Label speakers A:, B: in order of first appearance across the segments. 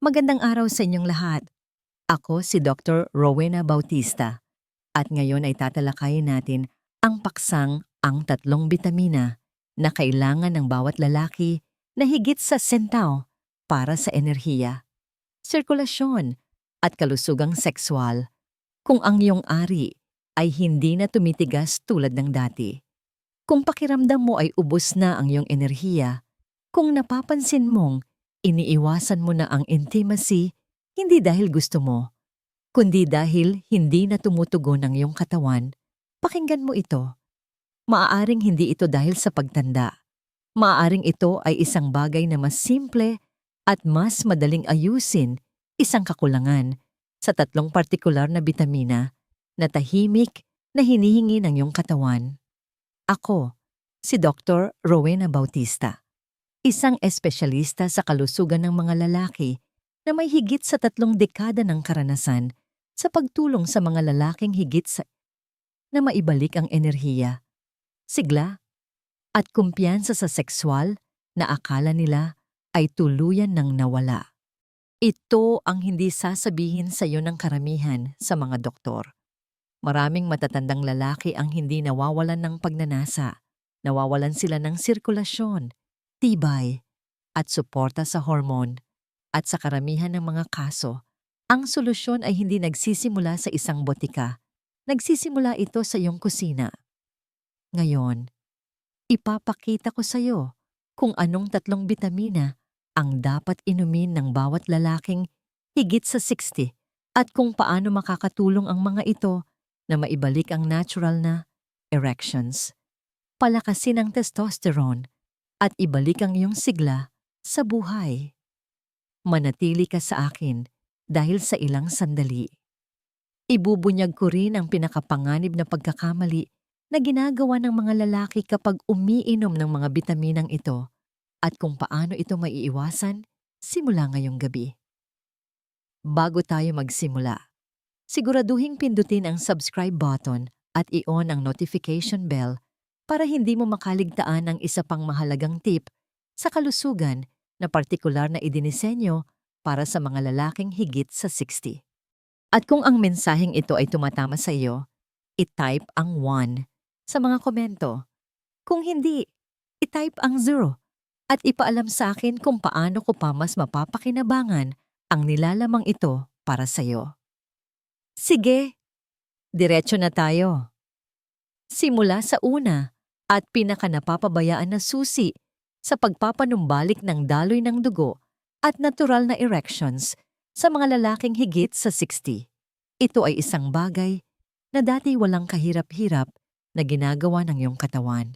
A: Magandang araw sa inyong lahat. Ako si Dr. Rowena Bautista at ngayon ay tatalakayin natin ang paksang ang tatlong bitamina na kailangan ng bawat lalaki na higit sa sentaw para sa enerhiya, sirkulasyon at kalusugang sexual kung ang iyong ari ay hindi na tumitigas tulad ng dati. Kung pakiramdam mo ay ubos na ang iyong enerhiya, kung napapansin mong iniiwasan mo na ang intimacy hindi dahil gusto mo, kundi dahil hindi na tumutugon ang iyong katawan, pakinggan mo ito. Maaaring hindi ito dahil sa pagtanda. Maaaring ito ay isang bagay na mas simple at mas madaling ayusin, isang kakulangan, sa tatlong partikular na bitamina na tahimik na hinihingi ng iyong katawan. Ako, si Dr. Rowena Bautista, isang espesyalista sa kalusugan ng mga lalaki na may higit sa tatlong dekada ng karanasan sa pagtulong sa mga lalaking higit sa na maibalik ang enerhiya, sigla, at kumpiyansa sa sexual na akala nila ay tuluyan ng nawala. Ito ang hindi sasabihin sa iyo ng karamihan sa mga doktor. Maraming matatandang lalaki ang hindi nawawalan ng pagnanasa. Nawawalan sila ng sirkulasyon, tibay, at suporta sa hormone. At sa karamihan ng mga kaso, ang solusyon ay hindi nagsisimula sa isang botika. Nagsisimula ito sa iyong kusina. Ngayon, ipapakita ko sa iyo kung anong tatlong bitamina ang dapat inumin ng bawat lalaking higit sa 60 at kung paano makakatulong ang mga ito na maibalik ang natural na erections, palakasin ang testosterone at ibalik ang iyong sigla sa buhay. Manatili ka sa akin dahil sa ilang sandali. Ibubunyag ko rin ang pinakapanganib na pagkakamali na ginagawa ng mga lalaki kapag umiinom ng mga bitaminang ito at kung paano ito maiiwasan simula ngayong gabi. Bago tayo magsimula, siguraduhing pindutin ang subscribe button at i-on ang notification bell para hindi mo makaligtaan ang isa pang mahalagang tip sa kalusugan na partikular na idinisenyo para sa mga lalaking higit sa 60. At kung ang mensaheng ito ay tumatama sa iyo, i-type ang 1 sa mga komento. Kung hindi, i-type ang 0 at ipaalam sa akin kung paano ko pa mas mapapakinabangan ang nilalamang ito para sa iyo. Sige, diretso na tayo. Simula sa una at pinakanapapabayaan na susi sa pagpapanumbalik ng daloy ng dugo at natural na erections sa mga lalaking higit sa 60. Ito ay isang bagay na dati walang kahirap-hirap na ginagawa ng iyong katawan.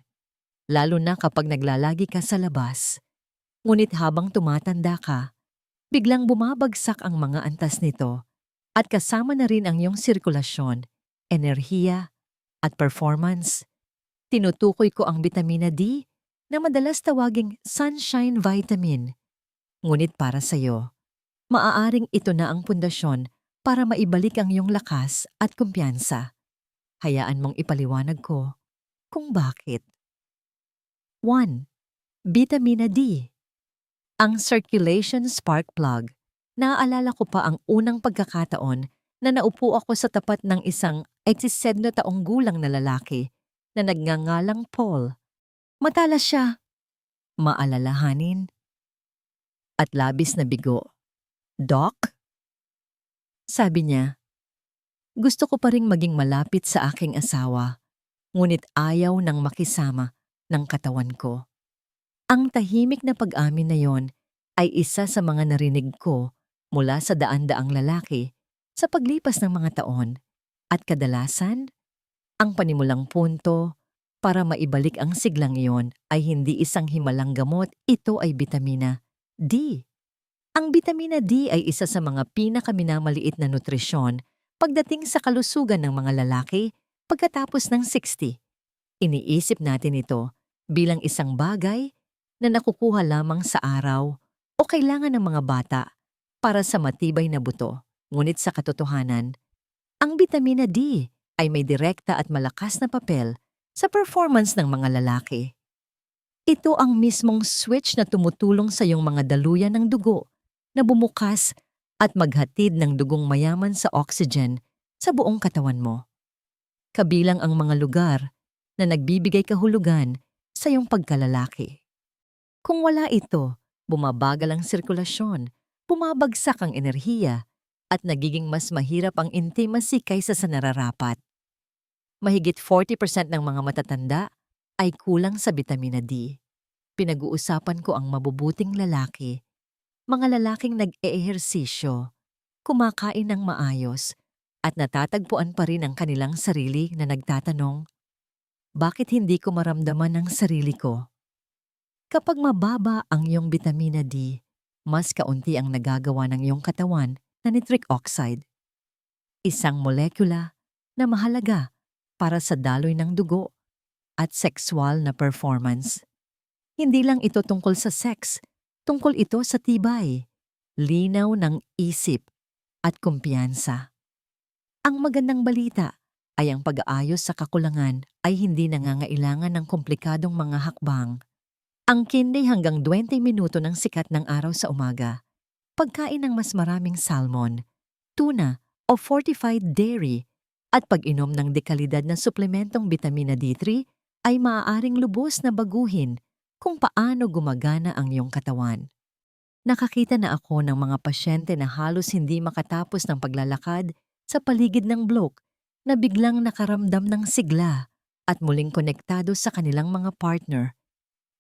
A: Lalo na kapag naglalagi ka sa labas. Ngunit habang tumatanda ka, biglang bumabagsak ang mga antas nito at kasama na rin ang iyong sirkulasyon, enerhiya, at performance. Tinutukoy ko ang vitamina D na madalas tawaging sunshine vitamin. Ngunit para sa iyo, maaaring ito na ang pundasyon para maibalik ang iyong lakas at kumpiyansa. Hayaan mong ipaliwanag ko kung bakit. 1. Vitamina D Ang circulation spark plug. Naaalala ko pa ang unang pagkakataon na naupo ako sa tapat ng isang 87 na taong gulang na lalaki na nagngangalang Paul. Matalas siya. Maalalahanin. At labis na bigo. Doc? Sabi niya, gusto ko pa ring maging malapit sa aking asawa, ngunit ayaw nang makisama ng katawan ko. Ang tahimik na pag-amin na yon ay isa sa mga narinig ko mula sa daan-daang lalaki sa paglipas ng mga taon at kadalasan, ang panimulang punto para maibalik ang siglang iyon ay hindi isang himalang gamot, ito ay bitamina D. Ang bitamina D ay isa sa mga pinakaminamaliit na nutrisyon pagdating sa kalusugan ng mga lalaki pagkatapos ng 60. Iniisip natin ito bilang isang bagay na nakukuha lamang sa araw o kailangan ng mga bata para sa matibay na buto. Ngunit sa katotohanan, ang bitamina D ay may direkta at malakas na papel sa performance ng mga lalaki. Ito ang mismong switch na tumutulong sa iyong mga daluyan ng dugo na bumukas at maghatid ng dugong mayaman sa oxygen sa buong katawan mo. Kabilang ang mga lugar na nagbibigay kahulugan sa iyong pagkalalaki. Kung wala ito, bumabagal ang sirkulasyon, bumabagsak ang enerhiya, at nagiging mas mahirap ang intimacy kaysa sa nararapat. Mahigit 40% ng mga matatanda ay kulang sa vitamina D. Pinag-uusapan ko ang mabubuting lalaki, mga lalaking nag-eehersisyo, kumakain ng maayos, at natatagpuan pa rin ang kanilang sarili na nagtatanong, bakit hindi ko maramdaman ang sarili ko? Kapag mababa ang iyong vitamina D, mas kaunti ang nagagawa ng iyong katawan na nitric oxide. Isang molekula na mahalaga para sa daloy ng dugo at sexual na performance. Hindi lang ito tungkol sa sex, tungkol ito sa tibay, linaw ng isip at kumpiyansa. Ang magandang balita ay ang pag-aayos sa kakulangan ay hindi nangangailangan ng komplikadong mga hakbang. Ang kindi hanggang 20 minuto ng sikat ng araw sa umaga, pagkain ng mas maraming salmon, tuna o fortified dairy at pag-inom ng dekalidad na suplementong vitamina D3 ay maaaring lubos na baguhin kung paano gumagana ang iyong katawan. Nakakita na ako ng mga pasyente na halos hindi makatapos ng paglalakad sa paligid ng bloke na biglang nakaramdam ng sigla at muling konektado sa kanilang mga partner.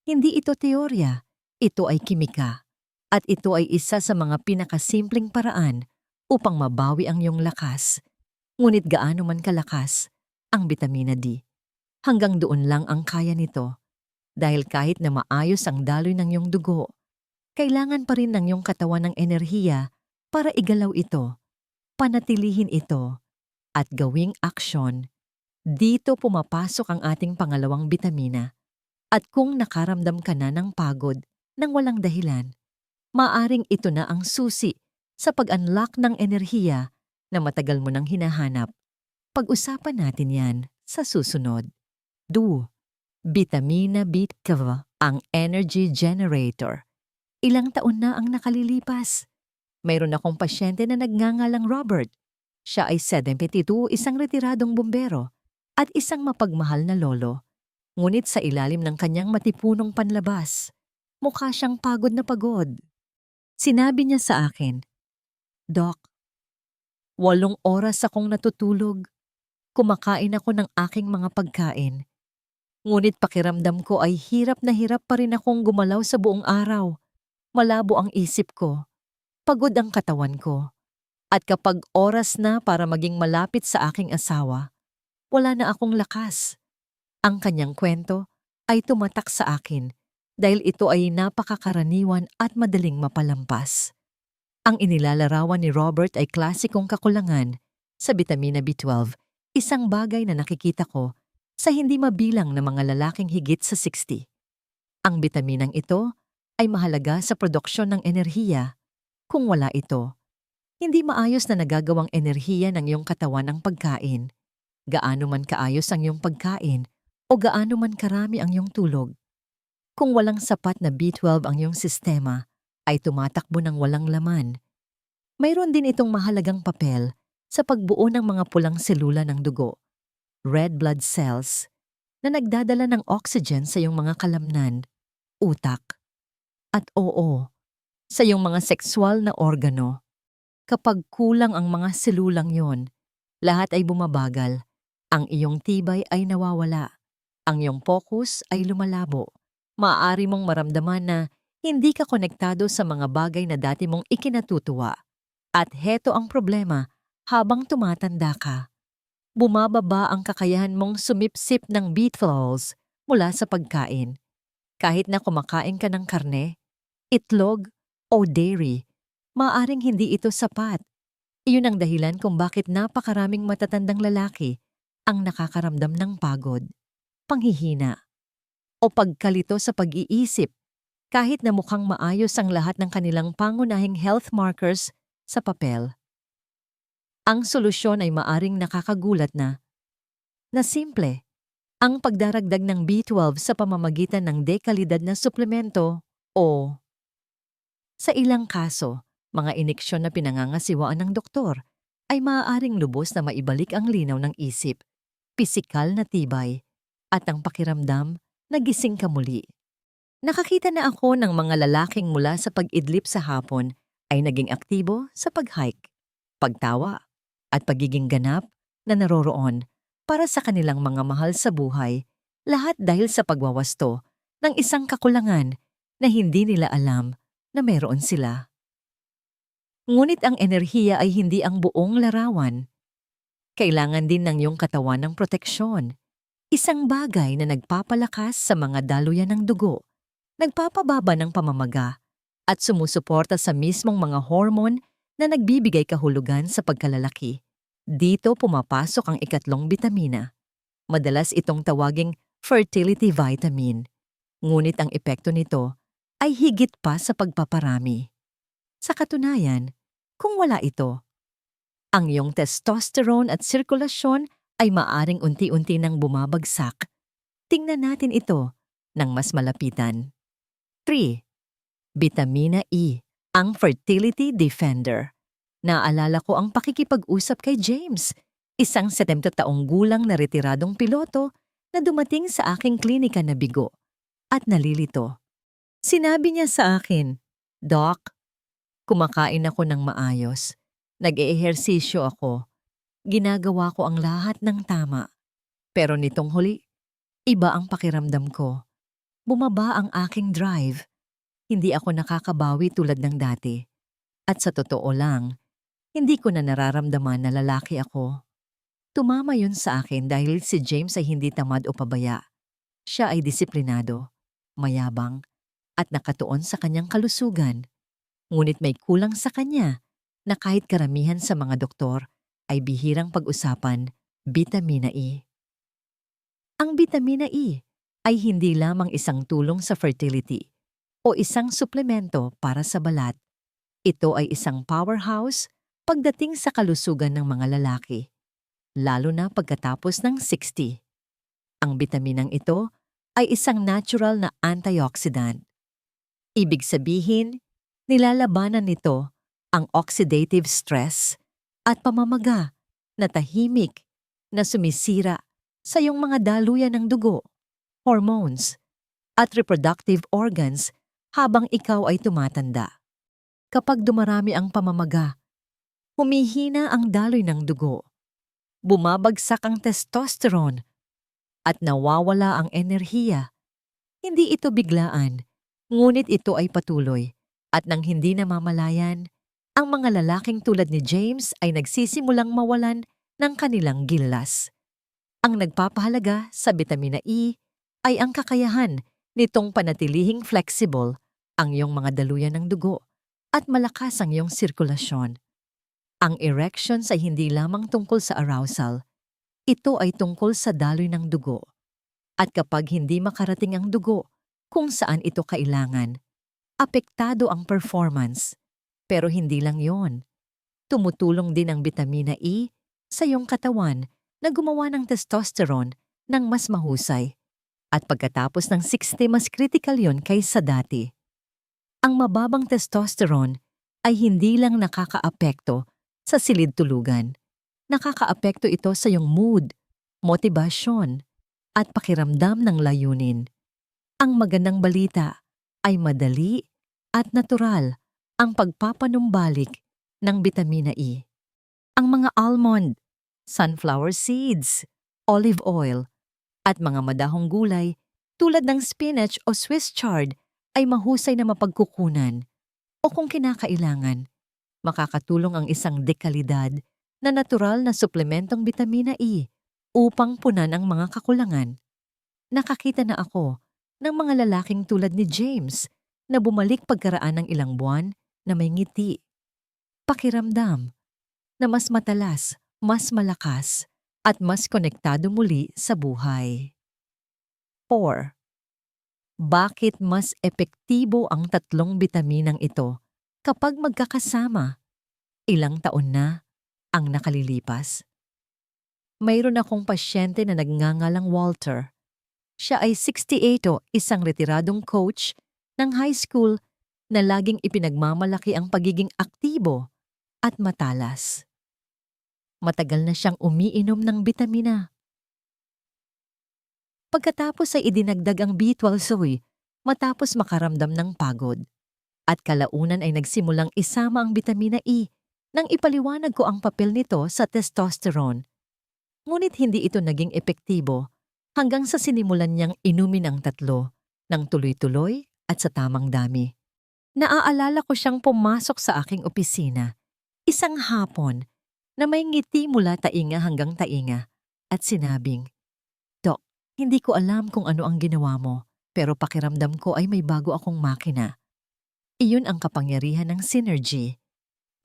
A: Hindi ito teorya, ito ay kimika. At ito ay isa sa mga pinakasimpleng paraan upang mabawi ang iyong lakas. Ngunit gaano man kalakas ang vitamina D. Hanggang doon lang ang kaya nito. Dahil kahit na maayos ang daloy ng iyong dugo, kailangan pa rin ng iyong katawan ng enerhiya para igalaw ito, panatilihin ito, at gawing aksyon. Dito pumapasok ang ating pangalawang bitamina. At kung nakaramdam ka na ng pagod nang walang dahilan, maaring ito na ang susi sa pag-unlock ng enerhiya na matagal mo nang hinahanap. Pag-usapan natin yan sa susunod. 2. Vitamina B12 ang energy generator. Ilang taon na ang nakalilipas. Mayroon akong pasyente na nagngangalang Robert. Siya ay 72, isang retiradong bumbero at isang mapagmahal na lolo. Ngunit sa ilalim ng kanyang matipunong panlabas, mukha siyang pagod na pagod. Sinabi niya sa akin, Doc, walong oras akong natutulog. Kumakain ako ng aking mga pagkain Ngunit pakiramdam ko ay hirap na hirap pa rin akong gumalaw sa buong araw. Malabo ang isip ko. Pagod ang katawan ko. At kapag oras na para maging malapit sa aking asawa, wala na akong lakas. Ang kanyang kwento ay tumatak sa akin dahil ito ay napakakaraniwan at madaling mapalampas. Ang inilalarawan ni Robert ay klasikong kakulangan sa vitamina B12, isang bagay na nakikita ko sa hindi mabilang na mga lalaking higit sa 60. Ang bitaminang ito ay mahalaga sa produksyon ng enerhiya. Kung wala ito, hindi maayos na nagagawang enerhiya ng iyong katawan ang pagkain. Gaano man kaayos ang iyong pagkain o gaano man karami ang iyong tulog. Kung walang sapat na B12 ang iyong sistema, ay tumatakbo ng walang laman. Mayroon din itong mahalagang papel sa pagbuo ng mga pulang selula ng dugo red blood cells na nagdadala ng oxygen sa iyong mga kalamnan, utak, at oo, sa iyong mga sexual na organo. Kapag kulang ang mga selulang yon, lahat ay bumabagal, ang iyong tibay ay nawawala, ang iyong focus ay lumalabo. Maaari mong maramdaman na hindi ka konektado sa mga bagay na dati mong ikinatutuwa. At heto ang problema habang tumatanda ka bumababa ang kakayahan mong sumipsip ng beetles mula sa pagkain. Kahit na kumakain ka ng karne, itlog, o dairy, maaring hindi ito sapat. Iyon ang dahilan kung bakit napakaraming matatandang lalaki ang nakakaramdam ng pagod, panghihina, o pagkalito sa pag-iisip kahit na mukhang maayos ang lahat ng kanilang pangunahing health markers sa papel. Ang solusyon ay maaring nakakagulat na, na simple, ang pagdaragdag ng B12 sa pamamagitan ng dekalidad na suplemento o sa ilang kaso, Mga iniksyon na pinangangasiwaan ng doktor ay maaaring lubos na maibalik ang linaw ng isip, pisikal na tibay, at ang pakiramdam na gising ka muli. Nakakita na ako ng mga lalaking mula sa pag-idlip sa hapon ay naging aktibo sa pag-hike, pagtawa, at pagiging ganap na naroroon para sa kanilang mga mahal sa buhay, lahat dahil sa pagwawasto ng isang kakulangan na hindi nila alam na meron sila. Ngunit ang enerhiya ay hindi ang buong larawan. Kailangan din ng iyong katawan ng proteksyon. Isang bagay na nagpapalakas sa mga daluyan ng dugo, nagpapababa ng pamamaga, at sumusuporta sa mismong mga hormone na nagbibigay kahulugan sa pagkalalaki. Dito pumapasok ang ikatlong bitamina. Madalas itong tawaging fertility vitamin. Ngunit ang epekto nito ay higit pa sa pagpaparami. Sa katunayan, kung wala ito, ang iyong testosterone at sirkulasyon ay maaring unti-unti nang bumabagsak. Tingnan natin ito ng mas malapitan. 3. Vitamina E, ang fertility defender. Naalala ko ang pakikipag-usap kay James, isang 70 taong gulang na retiradong piloto na dumating sa aking klinika na bigo at nalilito. Sinabi niya sa akin, Doc, kumakain ako ng maayos, nag-eehersisyo ako, ginagawa ko ang lahat ng tama. Pero nitong huli, iba ang pakiramdam ko. Bumaba ang aking drive. Hindi ako nakakabawi tulad ng dati. At sa totoo lang, hindi ko na nararamdaman na lalaki ako. Tumama yun sa akin dahil si James ay hindi tamad o pabaya. Siya ay disiplinado, mayabang, at nakatuon sa kanyang kalusugan. Ngunit may kulang sa kanya na kahit karamihan sa mga doktor ay bihirang pag-usapan, vitamina E. Ang vitamina E ay hindi lamang isang tulong sa fertility o isang suplemento para sa balat. Ito ay isang powerhouse pagdating sa kalusugan ng mga lalaki, lalo na pagkatapos ng 60. Ang bitaminang ito ay isang natural na antioxidant. Ibig sabihin, nilalabanan nito ang oxidative stress at pamamaga na tahimik na sumisira sa iyong mga daluyan ng dugo, hormones, at reproductive organs habang ikaw ay tumatanda. Kapag dumarami ang pamamaga humihina ang daloy ng dugo, bumabagsak ang testosterone, at nawawala ang enerhiya. Hindi ito biglaan, ngunit ito ay patuloy at nang hindi namamalayan, ang mga lalaking tulad ni James ay nagsisimulang mawalan ng kanilang gilas. Ang nagpapahalaga sa vitamina E ay ang kakayahan nitong panatilihing flexible ang iyong mga daluyan ng dugo at malakas ang iyong sirkulasyon. Ang erections ay hindi lamang tungkol sa arousal, ito ay tungkol sa daloy ng dugo. At kapag hindi makarating ang dugo kung saan ito kailangan, apektado ang performance. Pero hindi lang yon. Tumutulong din ang vitamina E sa iyong katawan na gumawa ng testosterone ng mas mahusay. At pagkatapos ng 60 mas critical yon kaysa dati. Ang mababang testosterone ay hindi lang nakakaapekto sa silid tulugan. Nakakaapekto ito sa iyong mood, motibasyon, at pakiramdam ng layunin. Ang magandang balita ay madali at natural ang pagpapanumbalik ng vitamina E. Ang mga almond, sunflower seeds, olive oil, at mga madahong gulay tulad ng spinach o Swiss chard ay mahusay na mapagkukunan o kung kinakailangan makakatulong ang isang dekalidad na natural na suplementong vitamina E upang punan ang mga kakulangan. Nakakita na ako ng mga lalaking tulad ni James na bumalik pagkaraan ng ilang buwan na may ngiti. Pakiramdam na mas matalas, mas malakas, at mas konektado muli sa buhay. 4. Bakit mas epektibo ang tatlong bitaminang ito kapag magkakasama, ilang taon na ang nakalilipas. Mayroon akong pasyente na nagngangalang Walter. Siya ay 68 o isang retiradong coach ng high school na laging ipinagmamalaki ang pagiging aktibo at matalas. Matagal na siyang umiinom ng bitamina. Pagkatapos ay idinagdag ang B12 soy matapos makaramdam ng pagod. At kalaunan ay nagsimulang isama ang bitamina E nang ipaliwanag ko ang papel nito sa testosterone. Ngunit hindi ito naging epektibo hanggang sa sinimulan niyang inumin ang tatlo ng tuloy-tuloy at sa tamang dami. Naaalala ko siyang pumasok sa aking opisina isang hapon na may ngiti mula tainga hanggang tainga at sinabing, Dok, hindi ko alam kung ano ang ginawa mo pero pakiramdam ko ay may bago akong makina. Iyon ang kapangyarihan ng synergy.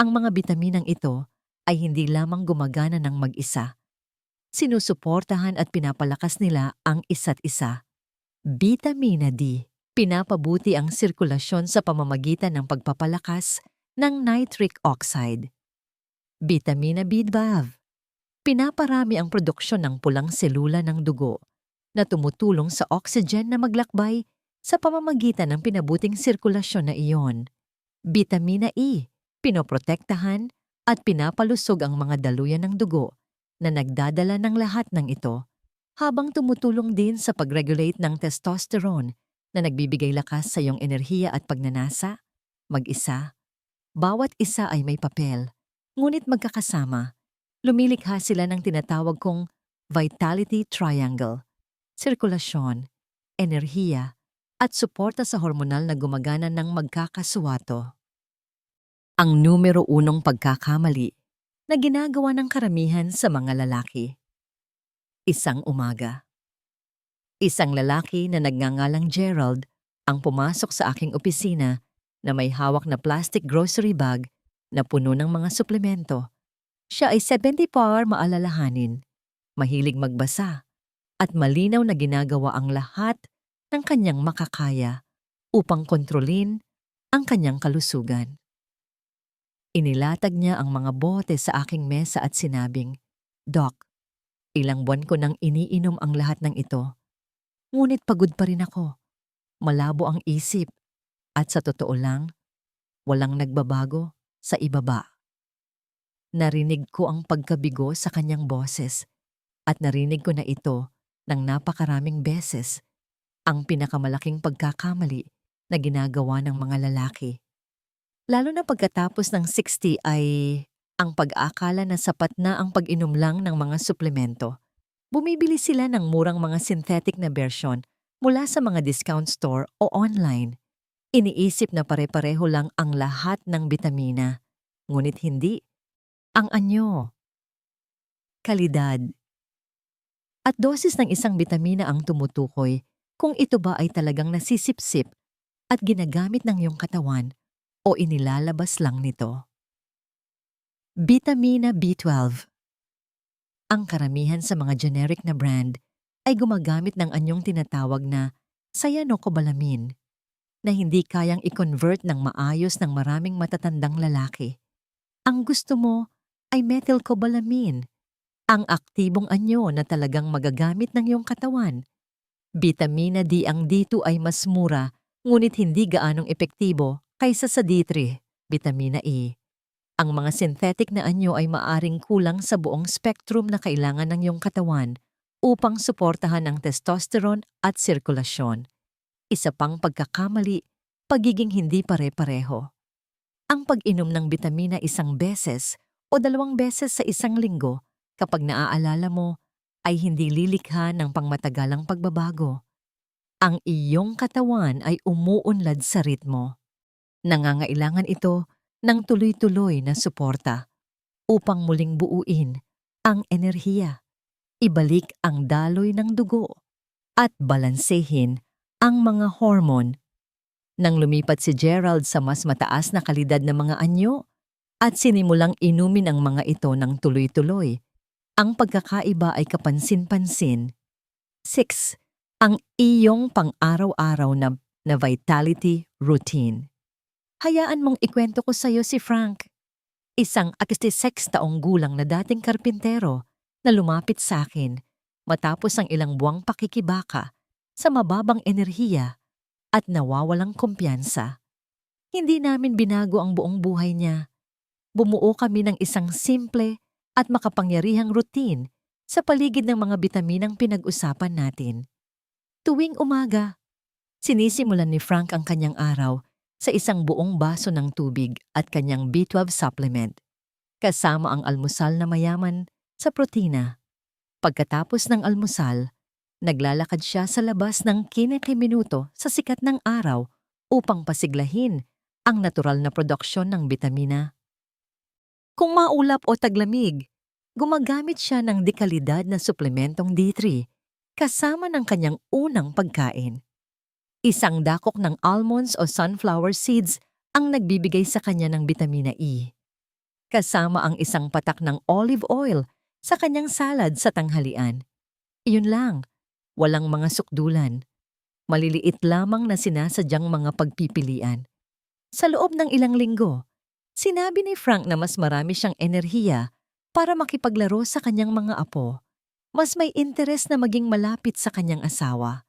A: Ang mga bitaminang ito ay hindi lamang gumagana ng mag-isa. Sinusuportahan at pinapalakas nila ang isa't isa. Vitamina D pinapabuti ang sirkulasyon sa pamamagitan ng pagpapalakas ng nitric oxide. Vitamina B12 pinaparami ang produksyon ng pulang selula ng dugo na tumutulong sa oxygen na maglakbay sa pamamagitan ng pinabuting sirkulasyon na iyon. Vitamina E, pinoprotektahan at pinapalusog ang mga daluyan ng dugo na nagdadala ng lahat ng ito habang tumutulong din sa pag-regulate ng testosterone na nagbibigay lakas sa iyong enerhiya at pagnanasa, mag-isa. Bawat isa ay may papel, ngunit magkakasama. Lumilikha sila ng tinatawag kong vitality triangle, sirkulasyon, enerhiya, at suporta sa hormonal na gumagana ng magkakasuwato. Ang numero unong pagkakamali na ginagawa ng karamihan sa mga lalaki. Isang umaga. Isang lalaki na nagngangalang Gerald ang pumasok sa aking opisina na may hawak na plastic grocery bag na puno ng mga suplemento. Siya ay 74 maalalahanin, mahilig magbasa, at malinaw na ginagawa ang lahat ng kanyang makakaya upang kontrolin ang kanyang kalusugan. Inilatag niya ang mga bote sa aking mesa at sinabing, Doc, ilang buwan ko nang iniinom ang lahat ng ito Ngunit pagod pa rin ako. Malabo ang isip. At sa totoo lang, walang nagbabago sa ibaba. Narinig ko ang pagkabigo sa kanyang boses at narinig ko na ito ng napakaraming beses ang pinakamalaking pagkakamali na ginagawa ng mga lalaki. Lalo na pagkatapos ng 60 ay ang pag-aakala na sapat na ang pag-inom lang ng mga suplemento bumibili sila ng murang mga synthetic na version mula sa mga discount store o online. Iniisip na pare-pareho lang ang lahat ng bitamina, ngunit hindi. Ang anyo. Kalidad. At dosis ng isang bitamina ang tumutukoy kung ito ba ay talagang nasisipsip at ginagamit ng iyong katawan o inilalabas lang nito. Vitamina B12 ang karamihan sa mga generic na brand ay gumagamit ng anyong tinatawag na cyanocobalamin na hindi kayang i-convert ng maayos ng maraming matatandang lalaki. Ang gusto mo ay methylcobalamin, ang aktibong anyo na talagang magagamit ng iyong katawan. Vitamina D ang dito ay mas mura ngunit hindi gaanong epektibo kaysa sa D3, vitamina E. Ang mga synthetic na anyo ay maaring kulang sa buong spectrum na kailangan ng iyong katawan upang suportahan ang testosterone at sirkulasyon. Isa pang pagkakamali, pagiging hindi pare-pareho. Ang pag-inom ng bitamina isang beses o dalawang beses sa isang linggo kapag naaalala mo ay hindi lilikha ng pangmatagalang pagbabago. Ang iyong katawan ay umuunlad sa ritmo. Nangangailangan ito ng tuloy-tuloy na suporta upang muling buuin ang enerhiya, ibalik ang daloy ng dugo, at balansehin ang mga hormone. Nang lumipat si Gerald sa mas mataas na kalidad ng mga anyo at sinimulang inumin ang mga ito ng tuloy-tuloy, ang pagkakaiba ay kapansin-pansin. 6. Ang iyong pang-araw-araw na, na vitality routine. Hayaan mong ikwento ko sa iyo si Frank. Isang 86 taong gulang na dating karpintero na lumapit sa akin matapos ang ilang buwang pakikibaka sa mababang enerhiya at nawawalang kumpiyansa. Hindi namin binago ang buong buhay niya. Bumuo kami ng isang simple at makapangyarihang routine sa paligid ng mga bitaminang pinag-usapan natin. Tuwing umaga, sinisimulan ni Frank ang kanyang araw sa isang buong baso ng tubig at kanyang B12 supplement, kasama ang almusal na mayaman sa protina. Pagkatapos ng almusal, naglalakad siya sa labas ng 15 minuto sa sikat ng araw upang pasiglahin ang natural na produksyon ng bitamina. Kung maulap o taglamig, gumagamit siya ng dekalidad na suplementong D3 kasama ng kanyang unang pagkain. Isang dakok ng almonds o sunflower seeds ang nagbibigay sa kanya ng bitamina E. Kasama ang isang patak ng olive oil sa kanyang salad sa tanghalian. Iyon lang, walang mga sukdulan. Maliliit lamang na sinasadyang mga pagpipilian. Sa loob ng ilang linggo, sinabi ni Frank na mas marami siyang enerhiya para makipaglaro sa kanyang mga apo. Mas may interes na maging malapit sa kanyang asawa.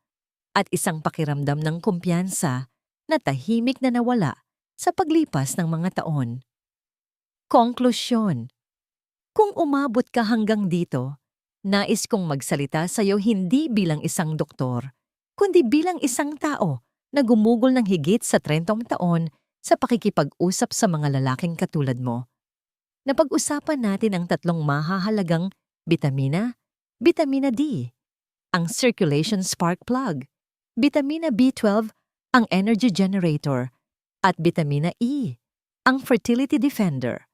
A: At isang pakiramdam ng kumpiyansa na tahimik na nawala sa paglipas ng mga taon. Konklusyon Kung umabot ka hanggang dito, nais kong magsalita sa iyo hindi bilang isang doktor, kundi bilang isang tao na gumugol ng higit sa 30 taon sa pakikipag-usap sa mga lalaking katulad mo. Napag-usapan natin ang tatlong mahahalagang bitamina, bitamina D, ang circulation spark plug, bitamina B12, ang energy generator, at bitamina E, ang fertility defender.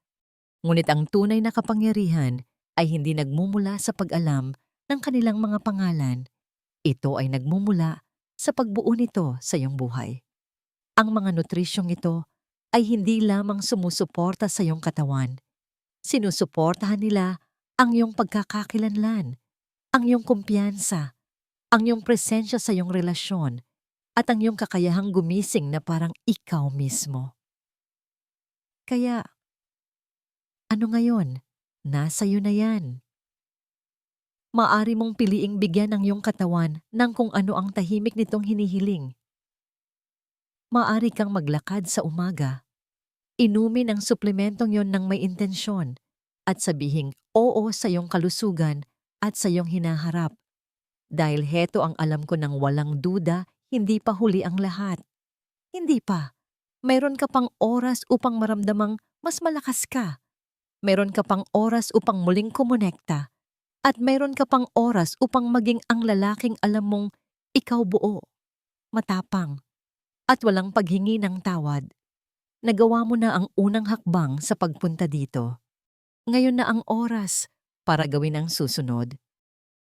A: Ngunit ang tunay na kapangyarihan ay hindi nagmumula sa pag-alam ng kanilang mga pangalan. Ito ay nagmumula sa pagbuo nito sa iyong buhay. Ang mga nutrisyong ito ay hindi lamang sumusuporta sa iyong katawan. Sinusuportahan nila ang iyong pagkakakilanlan, ang iyong kumpiyansa, ang iyong presensya sa iyong relasyon, at ang iyong kakayahang gumising na parang ikaw mismo. Kaya, ano ngayon? Nasa iyo na yan. Maari mong piliing bigyan ng iyong katawan ng kung ano ang tahimik nitong hinihiling. Maari kang maglakad sa umaga. Inumin ang suplementong yon ng may intensyon at sabihing oo sa iyong kalusugan at sa iyong hinaharap. Dahil heto ang alam ko ng walang duda, hindi pa huli ang lahat. Hindi pa. Mayroon ka pang oras upang maramdamang mas malakas ka. Mayroon ka pang oras upang muling kumonekta. At mayroon ka pang oras upang maging ang lalaking alam mong ikaw buo, matapang, at walang paghingi ng tawad. Nagawa mo na ang unang hakbang sa pagpunta dito. Ngayon na ang oras para gawin ang susunod.